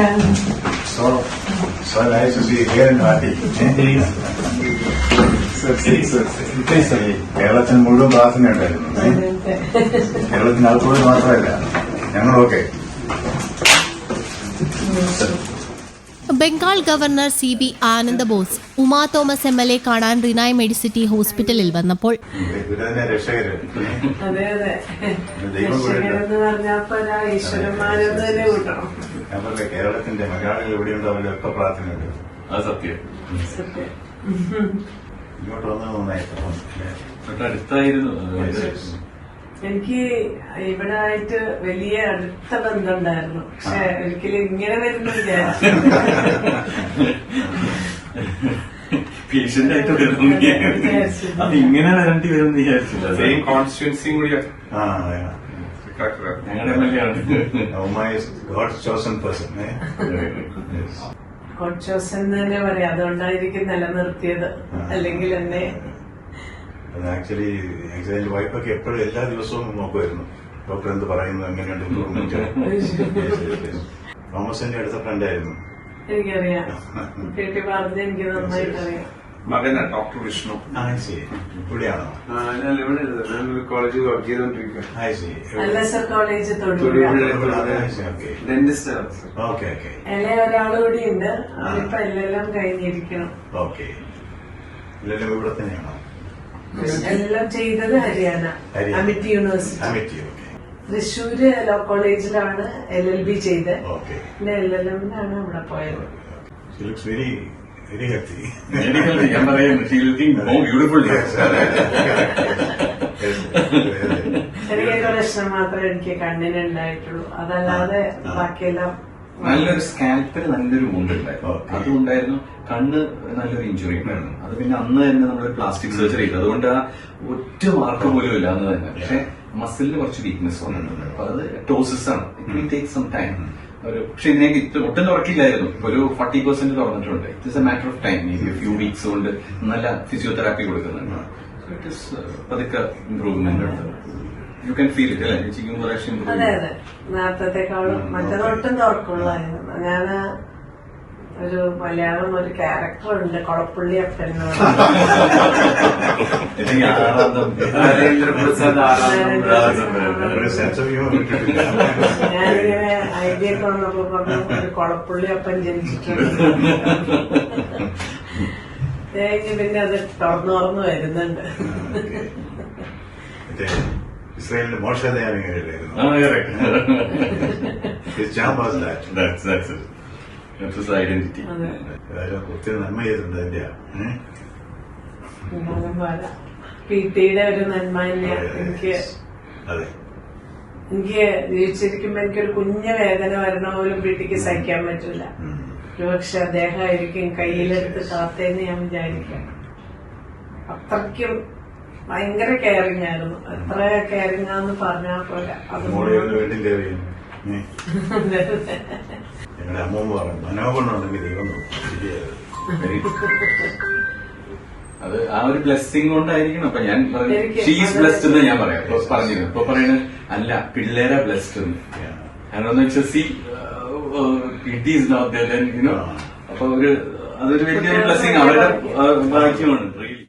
So, so nice to see you here in Vati. കേരളത്തിന് മുഴുവൻ പ്രാർത്ഥന ഉണ്ടായിരുന്നു കേരളത്തിന് കേരളത്തിനകത്തോട് മാത്രമല്ല ഞങ്ങളൊക്കെ Bengal governor C B Ananda Bose Uma Thomas M L A കാണാൻ റിനായ് മെഡിസിറ്റി ഹോസ്പിറ്റലിൽ വന്നപ്പോൾ അതെ അതെ. ഞാൻ പറഞ്ഞ കേരളത്തിന്റെ മലയാളികൾ എവിടെയുണ്ടോ ഒക്കെ പ്രാർത്ഥനയുണ്ട്. അത് സത്യം. ഇങ്ങോട്ട് വന്നത് നന്നായിട്ട് അടുത്തായിരുന്നു. എനിക്ക് ഇവിടെ ആയിട്ട് വലിയ അടുത്ത ബന്ധമുണ്ടായിരുന്നു പക്ഷെ ഒരിക്കലും ഇങ്ങനെ വരുന്നു വിചാരിച്ചു. പേഷ്യന്റ് ആയിട്ട് വരുന്നു അത് ഇങ്ങനെ വരേണ്ടി വരും വിചാരിച്ചില്ല. സെയിം കോൺസ്റ്റിറ്റ്യൻസിയും കൂടിയാണ് ആ അതെ ഞങ്ങളുടെ എം എൽ എ ആണ് Uma is God's chosen person കൊച്ചോസൻ തന്നെ പറയാം. അതുകൊണ്ടായിരിക്കും നിലനിർത്തിയത്. അല്ലെങ്കിൽ എന്നെ. ആക്ച്വലി ആക്ച്വലി വൈഫൊക്കെ എപ്പോഴും എല്ലാ ദിവസവും നോക്കുമായിരുന്നു. ഡോക്ടർ എന്ത് പറയുന്നു എങ്ങനെയുണ്ട് ഇമ്പ്രൂവ്മെന്റ് തോമസിന്റെ അടുത്ത ഫ്രണ്ടായിരുന്നു എനിക്കറിയാം. കേട്ടി പറഞ്ഞ എനിക്ക് നന്നായിട്ട് അറിയാം മകനാ ഡോക്ടർ വിഷ്ണു. ആ ശരി. ഇവിടെയാണോ? ആ, ഞാൻ കോളേജിൽ വർക്ക് ചെയ്തോണ്ടിരിക്കുക ആ ശരി. L S R college Thodupuzha okay. Dentist okay okay. ഇല ഒരാൾ കൂടി ഉണ്ട്. അവരിപ്പോ എല്ലാം കഴിഞ്ഞിരിക്കണം ഓക്കെ. ഇല്ലെല്ലാം ഇവിടെ തന്നെയാണോ? എല്ലാം ചെയ്തത് Haryana. Amity university Amity okay. Thrissur law കോളേജിലാണ് എൽ എൽ ബി ചെയ്ത് പിന്നെ എൽ എൽ എമ്മിനാണ് അവിടെ പോയത്. ബ്യൂട്ടിഫുൾ ചെറിയൊരു പ്രശ്നം മാത്രമേ എനിക്ക് കണ്ണിനുണ്ടായിട്ടുള്ളൂ. അതല്ലാതെ. ബാക്കിയെല്ലാം നല്ലൊരു സ്കാൽപ്പിൽ നല്ലൊരു മുണ്ട് ഉണ്ടായിരുന്നു. അതുണ്ടായിരുന്നു. കണ്ണ് നല്ലൊരു ഇഞ്ചുറി ഉണ്ടായിരുന്നു അത് പിന്നെ അന്ന് തന്നെ നമ്മൾ പ്ലാസ്റ്റിക് സർജറി ചെയ്തു. അതുകൊണ്ട് ആ ഒറ്റ മാർക്ക് പോലും ഇല്ല അന്ന് തന്നെ. പക്ഷെ മസിലിന് കുറച്ച് വീക്ക്നെസ് വന്നിട്ടുണ്ട്. അപ്പൊ അത് ടോസിസ് ആണ്. It will take some time ഒരു പക്ഷെ ഇതിനേക്ക് ഇത് ഒട്ടും തുറക്കില്ലായിരുന്നു ഒരു ഫോർട്ടി പെർസെന്റ് തുറന്നിട്ടുണ്ട് it is a matter of time maybe few weeks കൊണ്ട് നല്ല ഫിസിയോതെറാപ്പി കൊടുക്കുന്നുണ്ട്. ഇറ്റ് ഇസ് uh, പതുക്കെ ഇംപ്രൂവ്മെന്റ് ഉണ്ട്. യു ക്യാൻ ഫീൽ ഇറ്റ് അല്ലേ? ചെയ്യുമ്പോൾ അതെ അതെ. നേരത്തേക്കാളും മറ്റേതൊട്ടും തുറക്കുള്ളായിരുന്നു ഞാൻ ഒരു മലയാളം ഒരു ക്യാരക്ടർ ഉണ്ട് കൊളപ്പുള്ളി അപ്പൻ ഞാനിങ്ങനെ ഐഡിയ ഒക്കെ വന്നപ്പോ പറഞ്ഞു ഒരു കൊളപ്പുള്ളി അപ്പൻ ജനിച്ചിട്ടുണ്ട്. പിന്നെ അത് തുറന്നു തുറന്നു വരുന്നുണ്ട്. ഇസ്രായേലിന്റെ മോശതയാണ് ഏതായാലും ഒത്തിരി നന്മ ചെയ്തിട്ടുണ്ട് അതിന്റെ ഒരു നന്മ തന്നെയാണ് എനിക്ക് അതെ. എനിക്ക് ജീവിച്ചിരിക്കുമ്പോ എനിക്കൊരു കുഞ്ഞു വേദന വരണ പോലും വീട്ടിക്ക് സഹിക്കാൻ പറ്റില്ല ഒരുപക്ഷെ ഒരുപക്ഷെ അദ്ദേഹമായിരിക്കും കയ്യിലെടുത്ത് കാത്തേന്ന് ഞാൻ വിചാരിക്കാം. അത്രയ്ക്കും ഭയങ്കര കെയറിങ് ആയിരുന്നു. എത്ര കെയറിങ് ആന്ന് പറഞ്ഞാൽ പോലെ അത്. ഉം. പറഞ്ഞു മനോഗുണമുണ്ടെങ്കിൽ ദൈവം ശരിയായത് അത് ആ ഒരു ബ്ലെസ്സിങ് കൊണ്ടായിരിക്കണം. അപ്പൊ ഞാൻ ഷീസ് ബ്ലെസ്ഡ് എന്ന് ഞാൻ പറയാം. ഇപ്പൊ പറഞ്ഞിരുന്നു. ഇപ്പൊ പറയുന്നത് അല്ല പിള്ളേരെ ബ്ലെസ്ഡ് എന്ന്. കാരണം എന്ന് വെച്ചാൽ see it is not you know. അപ്പൊ ഒരു അതൊരു വലിയൊരു ബ്ലെസ്സിങ് അവരുടെ ആ, ഭാഗ്യമാണ്.